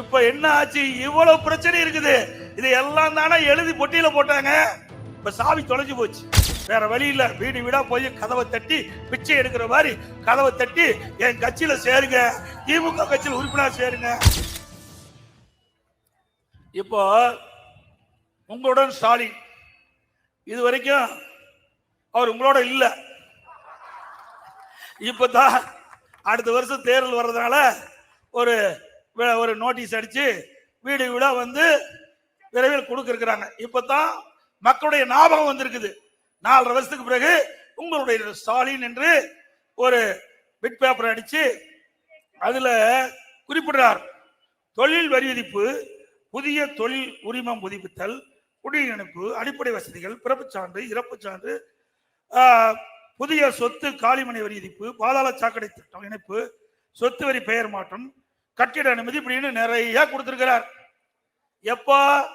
இப்ப என்ன ஆச்சு? இவ்வளவு பிரச்சனை இருக்குது. இது எல்லாம் தானே எழுதி பொட்டியில போட்டாங்க. இப்ப சாவி தொலைஞ்சு போச்சு. வேற வழி இல்ல. வீடு வீடா போய் கதவை தட்டி பிச்சை எடுக்கிற மாதிரி கதவை தட்டி என் கட்சியில சேருங்க. திமுக கட்சியில் உறுப்பினர் சேருங்க. இப்போ உங்களுடன் ஸ்டாலின். இது வரைக்கும் அவர் உங்களோட இல்ல. இப்பதான் அடுத்த வருஷம் தேர்தல் வர்றதுனால ஒரு ஒரு நோட்டீஸ் அடிச்சு வீடு வீடா வந்து விரைவில் கொடுக்கிருக்கிறாங்க. இப்பதான் மக்களுடைய ஞாபகம் வந்திருக்குது. நாலரை வருஷத்துக்கு பிறகு உங்களுடைய ஸ்டாலின் என்று ஒரு பிட் பேப்பர் அடிச்சு அதுல குறிப்பிடுறார். தொழில் வரி விதிப்பு புதிய தொழில் உரிமம் புதுப்பித்தல் குடியிணைப்பு அடிப்படை வசதிகள் பிறப்புச் சான்று இறப்புச் சான்று புதிய சொத்து காலிமனை வரி விதிப்பு பாதாள சாக்கடை திட்டம் இணைப்பு சொத்து வரி பெயர் மாற்றம் கட்டிட அனுமதி இப்படின்னு நிறைய கொடுத்திருக்கிறார். எப்போ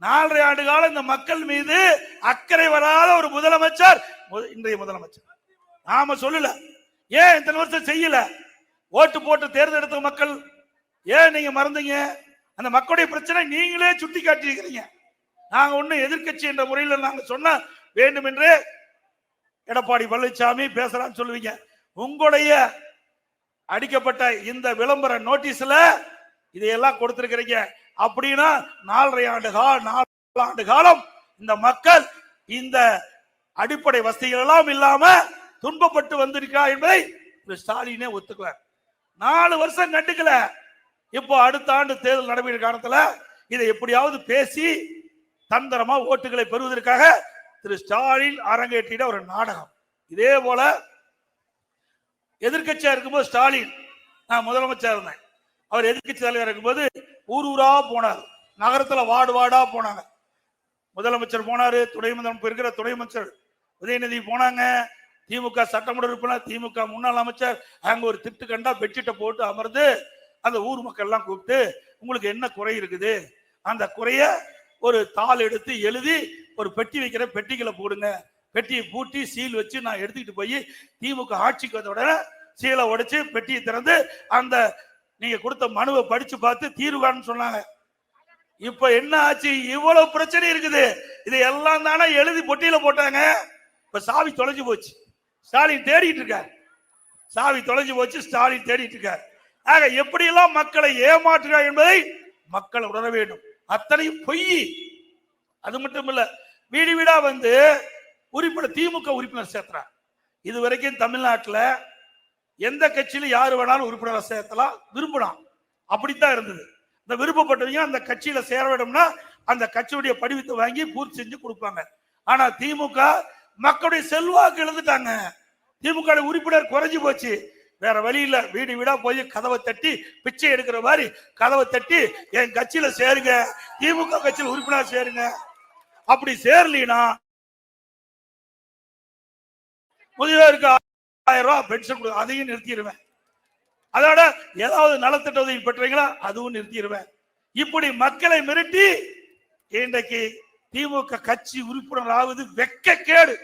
நாலரை ஆண்டு காலம் இந்த மக்கள் மீது அக்கறை வராத ஒரு முதலமைச்சர் மு- இன்றைய முதலமைச்சர். நாம சொல்லல. ஏன் இத்தனை வருஷம் செய்யல? ஓட்டு போட்டு தேர்ந்தெடுத்த மக்கள் ஏன் நீங்க மறந்தீங்க? அந்த மக்களுடைய பிரச்சனை நீங்களே சுட்டி காட்டியிருக்கிறீங்க. நாங்க ஒன்னும் எதிர்க்கட்சி என்ற முறையில் நாங்க சொன்ன வேண்டும் என்று எடப்பாடி பழனிசாமி பேசலாம்னு சொல்லுவீங்க. உங்களுடைய அடிக்கப்பட்ட இந்த விளம்பர நோட்டீஸ்ல இதையெல்லாம் கொடுத்திருக்கிறீங்க. அப்படின்னா நாலரை ஆண்டு கால நாலு ஆண்டு காலம் இந்த மக்கள் இந்த அடிப்படை வசதிகள் எல்லாம் இல்லாம துன்பப்பட்டு வந்திருக்கா என்பதை திரு ஸ்டாலினே ஒத்துக்குவார் நாலு வருஷம் கண்டுக்கல. இப்போ அடுத்த ஆண்டு தேர்தல் நடைபெற காலத்துல இதை எப்படியாவது பேசி தந்திரமா ஓட்டுகளை பெறுவதற்காக திரு ஸ்டாலின் அரங்கேற்றிட ஒரு நாடகம். இதே போல எதிர்கட்சியா இருக்கும்போது ஸ்டாலின். நான் முதலமைச்சா இருந்தேன். அவர் எதிர்கட்சி தலைவர் இருக்கும்போது ஊர் ஊரா போனார். நகரத்துல வார்டு வார்டா போனாங்க. முதலமைச்சர் போனாரு துணை முதலமைச்சர் இருக்கிற துணை அமைச்சர் உதயநிதி போனாங்க. திமுக சட்டமன்ற உறுப்பினர் திமுக முன்னாள் அமைச்சர் அங்க ஒரு திட்டு கண்டா பெட்ஷீட்டை போட்டு அமர்ந்து அந்த ஊர் மக்கள் எல்லாம் கூப்பிட்டு உங்களுக்கு என்ன குறை இருக்குது? அந்த குறைய ஒரு தாள் எடுத்து எழுதி ஒரு பெட்டி வைக்கிற பெட்டிகளை போடுங்க. பெட்டியை பூட்டி சீல் வச்சு நான் எடுத்துக்கிட்டு போய் திமுக ஆட்சிக்கு வந்த உடனே சீலை உடைச்சு பெட்டியை திறந்து அந்த நீங்க கொடுத்த மனுவை படிச்சு பார்த்து தீர்வு சொன்னாங்க. இப்ப என்ன ஆச்சு? இவ்வளவு பிரச்சனை இருக்குது. இது எல்லாம் தானே எழுதி பொட்டியில போட்டாங்க. இப்ப சாவி தொலைஞ்சு போச்சு. ஸ்டாலின் தேடிட்டு இருக்கார். சாவி தொலைஞ்சு போச்சு ஸ்டாலின் தேடிட்டு இருக்கார். ஆக எப்படியெல்லாம் மக்களை ஏமாற்றுகிறார் என்பதை மக்கள் உணர வேண்டும். அத்தனையும் பொய். அது மட்டும் இல்ல வீடு வீடா வந்து உறுப்பினர் திமுக உறுப்பினர் சேர்த்துறார். இது வரைக்கும் தமிழ்நாட்டில் எந்த கட்சியில யாரு வேணாலும் உறுப்பினரை சேர்த்தலாம் விரும்பலாம். அப்படித்தான் இருந்தது. இந்த விருப்பப்பட்டவங்க அந்த கட்சியில சேர வேண்டும்னா அந்த கட்சியுடைய படிவத்தை வாங்கி பூர்த்தி செஞ்சு கொடுப்பாங்க. ஆனா திமுக மக்களுடைய செல்வாக்கு இழந்துட்டாங்க. திமுக உறுப்பினர் குறைஞ்சு போச்சு. வேற வழி இல்ல. வீடு வீடா போய் கதவை தட்டி பிச்சை எடுக்கிற மாதிரி கதவை தட்டி என் கட்சியில சேருங்க திமுக கட்சியில் உறுப்பினர் சேருங்க. அப்படி சேரலினா முதியோருக்கு ஆயிரம் ரூபாய் பென்ஷன் கொடு அதையும் நிறுத்திடுவேன். அதோட ஏதாவது நலத்திட்ட உதவி பெற்றீங்களா அதுவும் நிறுத்திடுவேன். இப்படி மக்களை மிரட்டி இன்றைக்கு திமுக கட்சி உறுப்பினர் ஆவது வெக்க கேடு.